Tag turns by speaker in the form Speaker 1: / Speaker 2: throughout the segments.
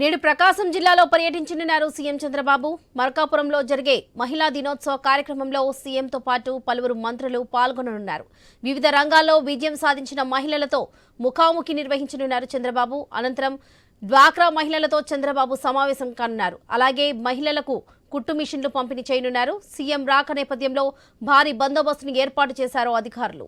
Speaker 1: నేడు ప్రకాశం జిల్లాలో పర్యటించనున్నారు సీఎం చంద్రబాబు. మరకాపురంలో జరిగే మహిళా దినోత్సవ కార్యక్రమంలో సీఎంతో పాటు పలువురు మంత్రులు పాల్గొననున్నారు. వివిధ రంగాల్లో విజయం సాధించిన మహిళలతో ముఖాముఖి నిర్వహించనున్నారు చంద్రబాబు. అనంతరం డ్వాక్రా మహిళలతో చంద్రబాబు సమావేశం కానున్నారు. అలాగే మహిళలకు కుట్టు మిషన్లు పంపిణీ చేయనున్నారు. సీఎం రాక నేపథ్యంలో భారీ బందోబస్తును ఏర్పాటు చేశారు అధికారులు.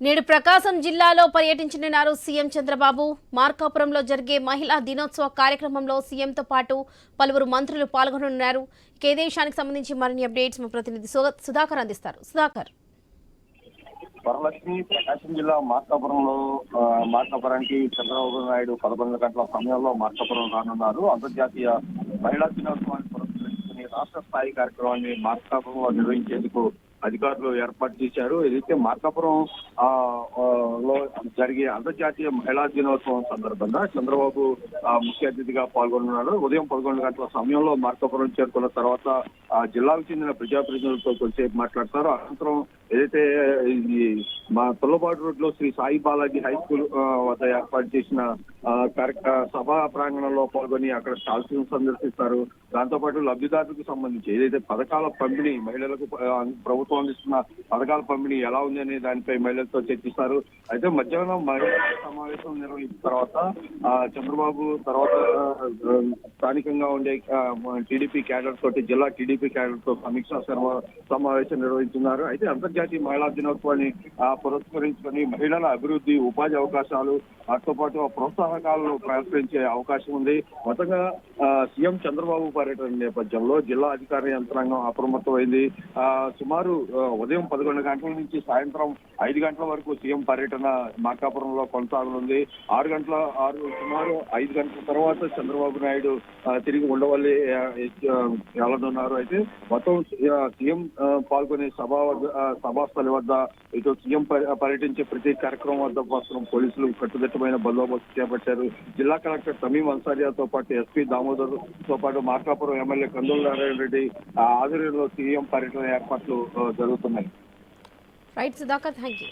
Speaker 1: నేడు ప్రకాశం జిల్లాలో పర్యటించనున్నారు సీఎం చంద్రబాబు మార్కాపురంలో జరిగే మహిళా దినోత్సవ కార్యక్రమంలో సీఎంతో పాటు పలువురు మంత్రులు పాల్గొనున్నారు ఇక దేశానికి సంబంధించి మరిన్ని అప్డేట్స్ మా ప్రతినిధి సుధాకర్ అందిస్తారు. సుధాకర్.
Speaker 2: వరలక్ష్మి ప్రకాశం జిల్లా మార్కాపురంలో మార్కాపురానికి చంద్రబాబు నాయుడు పదకొండు గంటల సమయంలో మార్కాపురం రానున్నారు. అంతర్జాతీయ మహిళా దినోత్సవానికి రాష్ట్ర స్థాయి కార్యక్రమాన్ని మార్కాపురం నిర్వహించేందుకు అధికారులు ఏర్పాటు చేశారు. ఏదైతే మార్కాపురం ఆ, లో జరిగే అంతర్జాతీయ మహిళా దినోత్సవం సందర్భంగా చంద్రబాబు ఆ, ముఖ్య అతిథిగా పాల్గొన్నారు ఉదయం పదకొండు గంటల సమయంలో మార్కాపురం చేరుకున్న తర్వాత ఆ జిల్లాకు చెందిన ప్రజాప్రతినిధులతో కొద్దిసేపు మాట్లాడతారు అనంతరం ఏదైతే ఈ మా తొల్లబాటు రోడ్లో శ్రీ సాయి బాలాజీ హై స్కూల్ వద్ద ఏర్పాటు చేసిన ఆ, సభా ప్రాంగణంలో పాల్గొని అక్కడ స్టాల్స్ సందర్శిస్తారు. దాంతో పాటు లబ్ధిదారులకు సంబంధించి ఏదైతే పథకాల పంపిణీ మహిళలకు ప్రభుత్వం అందిస్తున్న పథకాల పంపిణీ ఎలా ఉంది అనే దానిపై మహిళలతో చర్చిస్తారు. అయితే మధ్యాహ్నం మహిళల సమావేశం నిర్వహించిన తర్వాత ఆ, చంద్రబాబు తర్వాత స్థానికంగా ఉండే టీడీపీ క్యాడర్ తోటి జిల్లా టీడీపీ క్యాడర్తో సమీక్ష సమావేశం నిర్వహించున్నారు. అయితే అంతర్జాతీయ మహిళా దినోత్సవాన్ని పురస్కరించుకొని మహిళల అభివృద్ధి ఉపాధి అవకాశాలు వాటితో పాటు ప్రోత్సాహకాలను ప్రయత్నించే అవకాశం ఉంది. మొత్తంగా సీఎం చంద్రబాబు పర్యటన నేపథ్యంలో జిల్లా అధికార యంత్రాంగం అప్రమత్తమైంది. ఆ, సుమారు ఉదయం పదకొండు గంటల నుంచి సాయంత్రం ఐదు గంటల వరకు సీఎం పర్యటన మార్కాపురంలో కొనసాగనుంది. ఆరు గంటల ఆరు సుమారు ఐదు గంటల తర్వాత చంద్రబాబు నాయుడు తిరిగి ఉండవల్లి వెళ్ళనున్నారు. అయితే మొత్తం సీఎం పాల్గొనే సభా సభాస్థలి వద్ద ఇటు సీఎం పర్యటించే ప్రతి కార్యక్రమం వద్ద మాత్రం పోలీసులు కట్టుదిట్టమైన బందోబస్తు చేపట్టారు. జిల్లా కలెక్టర్ సమీం అన్సారియాతో పాటు ఎస్పీ దామోదర్తో పాటు మార్కాపురం ఎమ్మెల్యే కందుల నారాయణ రెడ్డి ఆధ్వర్యంలో సీఎం పర్యటన ఏర్పాట్లు జరుగుతున్నాయి.
Speaker 1: Right Sudhakar thank you